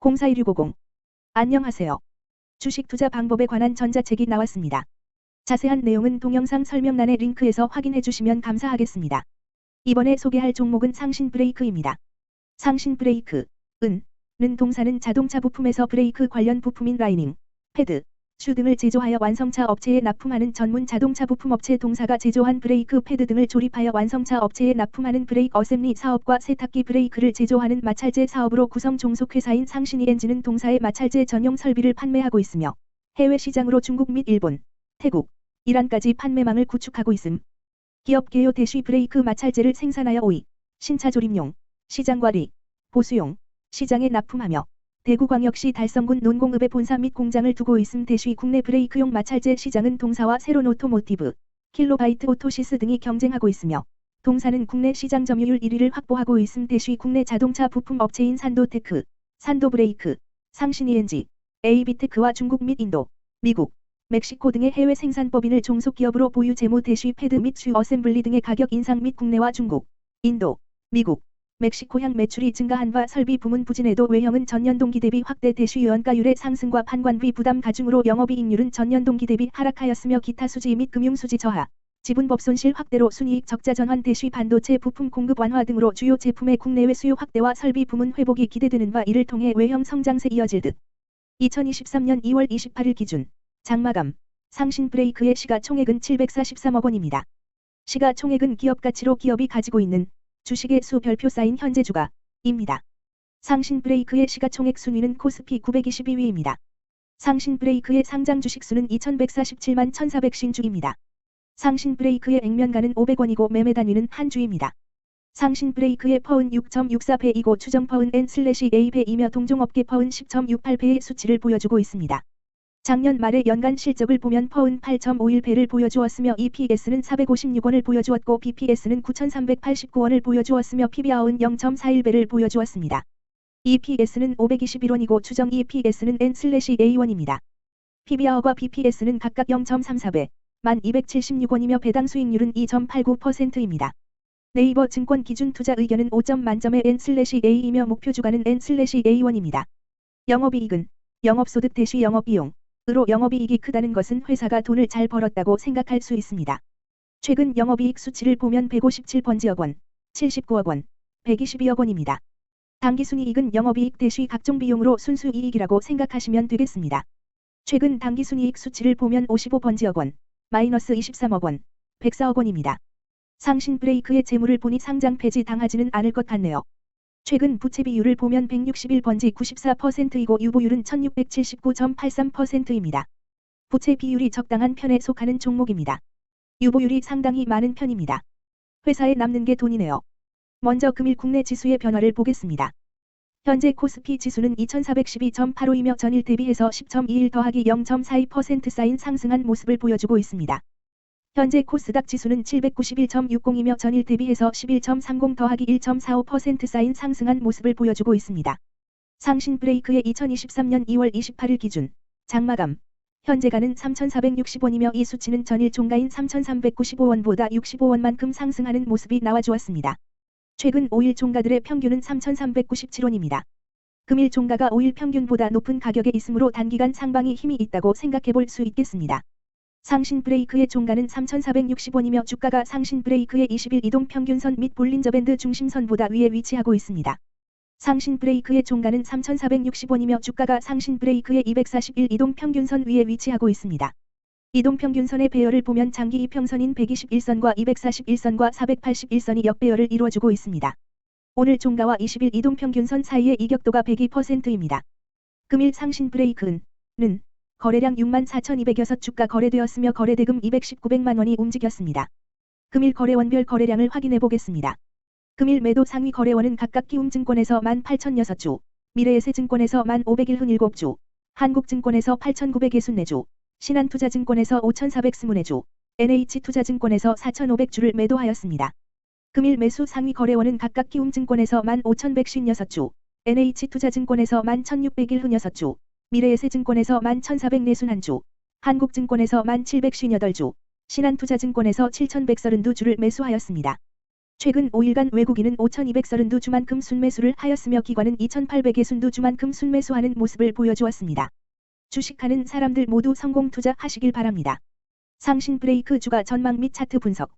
041650 안녕하세요. 주식 투자 방법에 관한 전자책이 나왔습니다. 자세한 내용은 동영상 설명란의 링크에서 확인해 주시면 감사하겠습니다. 이번에 소개할 종목은 상신 브레이크입니다. 상신 브레이크, 은, 는 동사는 자동차 부품에서 브레이크 관련 부품인 라이닝, 패드, 슈 등을 제조하여 완성차 업체에 납품하는 전문 자동차 부품 업체 동사가 제조한 브레이크 패드 등을 조립하여 완성차 업체에 납품하는 브레이크 어셈리 사업과 세탁기 브레이크를 제조하는 마찰제 사업으로 구성 종속회사인 상신이 엔진은 동사의 마찰제 전용 설비를 판매하고 있으며 해외 시장으로 중국 및 일본, 태국, 이란까지 판매망을 구축하고 있음. 기업 개요 대쉬 브레이크 마찰제를 생산하여 오이, 신차 조립용, 시장 관리, 보수용, 시장에 납품하며 대구광역시 달성군 논공읍에 본사 및 공장을 두고 있음 대쉬 국내 브레이크용 마찰제 시장은 동사와 새로운 오토모티브, 킬로바이트 오토시스 등이 경쟁하고 있으며 동사는 국내 시장 점유율 1위를 확보하고 있음 대쉬 국내 자동차 부품 업체인 산도테크, 산도브레이크, 상신이엔지, 에이비테크와 중국 및 인도, 미국, 멕시코 등의 해외 생산법인을 종속기업으로 보유 재무 대쉬 패드 및 슈 어셈블리 등의 가격 인상 및 국내와 중국, 인도, 미국, 멕시코향 매출이 증가한 바 설비 부문 부진에도 외형은 전년 동기 대비 확대 대쉬 유언가율의 상승과 판관비 부담 가중으로 영업이익률은 전년 동기 대비 하락하였으며 기타 수지 및 금융 수지 저하, 지분법 손실 확대로 순이익 적자 전환 대쉬 반도체 부품 공급 완화 등으로 주요 제품의 국내외 수요 확대와 설비 부문 회복이 기대되는 바 이를 통해 외형 성장세 이어질 듯. 2023년 2월 28일 기준 장마감 상신 브레이크의 시가총액은 743억 원입니다. 시가총액은 기업 가치로 기업이 가지고 있는 주식의 수 별표 쌓인 현재 주가입니다. 상신 브레이크의 시가총액 순위는 코스피 922위입니다. 상신 브레이크의 상장 주식 수는 2147만 1400신주입니다. 상신 브레이크의 액면가는 500원이고 매매 단위는 한 주입니다. 상신 브레이크의 퍼은 6.64배이고 추정 퍼은 N/A배이며 동종업계 퍼은 10.68배의 수치를 보여주고 있습니다. 작년 말의 연간 실적을 보면 퍼은 8.51배를 보여주었으며 EPS는 456원을 보여주었고 BPS는 9,389원을 보여주었으며 PBR은 0.41배를 보여주었습니다. EPS는 521원이고 추정 EPS는 N/A1입니다. PBR과 BPS는 각각 0.34배, 1276원이며 배당 수익률은 2.89%입니다. 네이버 증권 기준 투자 의견은 5점 만점의 N/A이며 목표 주가는 N/A1입니다. 영업이익은 영업소득 대시 영업비용, 으로 영업이익이 크다는 것은 회사가 돈을 잘 벌었다고 생각할 수 있습니다. 최근 영업이익 수치를 보면 157번지억 원, 79억 원, 122억 원입니다. 당기순이익은 영업이익 대시 각종 비용으로 순수이익이라고 생각하시면 되겠습니다. 최근 당기순이익 수치를 보면 55번지억 원, 마이너스 23억 원, 104억 원입니다. 상신 브레이크의 재물을 보니 상장 폐지 당하지는 않을 것 같네요. 최근 부채 비율을 보면 161번지 94%이고 유보율은 1679.83%입니다. 부채 비율이 적당한 편에 속하는 종목입니다. 유보율이 상당히 많은 편입니다. 회사에 남는 게 돈이네요. 먼저 금일 국내 지수의 변화를 보겠습니다. 현재 코스피 지수는 2412.85이며 전일 대비해서 10.21 더하기 0.42% 쌓인 상승한 모습을 보여주고 있습니다. 현재 코스닥 지수는 791.60이며 전일 대비해서 11.30 더하기 1.45% 쌓인 상승한 모습을 보여주고 있습니다. 상신 브레이크의 2023년 2월 28일 기준 장마감 현재가는 3,460원이며 이 수치는 전일 종가인 3,395원보다 65원만큼 상승하는 모습이 나와주었습니다. 최근 5일 종가들의 평균은 3,397원입니다. 금일 종가가 5일 평균보다 높은 가격에 있으므로 단기간 상방이 힘이 있다고 생각해 볼 수 있겠습니다. 상신 브레이크의 종가는 3,460원이며 주가가 상신 브레이크의 20일 이동 평균선 및 볼린저 밴드 중심선보다 위에 위치하고 있습니다. 상신 브레이크의 종가는 3,460원이며 주가가 상신 브레이크의 241 이동 평균선 위에 위치하고 있습니다. 이동 평균선의 배열을 보면 장기 이평선인 121선과 241선과 481선이 역배열을 이루어주고 있습니다. 오늘 종가와 20일 이동 평균선 사이의 이격도가 102%입니다. 금일 상신 브레이크는 거래량 6만 4,206 주가 거래되었으며 거래대금 219백만 원이 움직였습니다. 금일 거래원별 거래량을 확인해 보겠습니다. 금일 매도 상위 거래원은 각각 키움증권에서 18,006주, 미래에셋증권에서 1,501흔7주, 한국증권에서 8,964주, 신한투자증권에서 5,424주, NH투자증권에서 4,500주를 매도하였습니다. 금일 매수 상위 거래원은 각각 키움증권에서 15,156주, NH투자증권에서 11,601흔6주, 미래에셋증권에서 11,441주, 한국증권에서 1,758주, 신한투자증권에서 7,132주를 매수하였습니다. 최근 5일간 외국인은 5,232주만큼 순매수를 하였으며 기관은 2,800의 순두주만큼 순매수하는 모습을 보여주었습니다. 주식하는 사람들 모두 성공 투자하시길 바랍니다. 상신 브레이크 주가 전망 및 차트 분석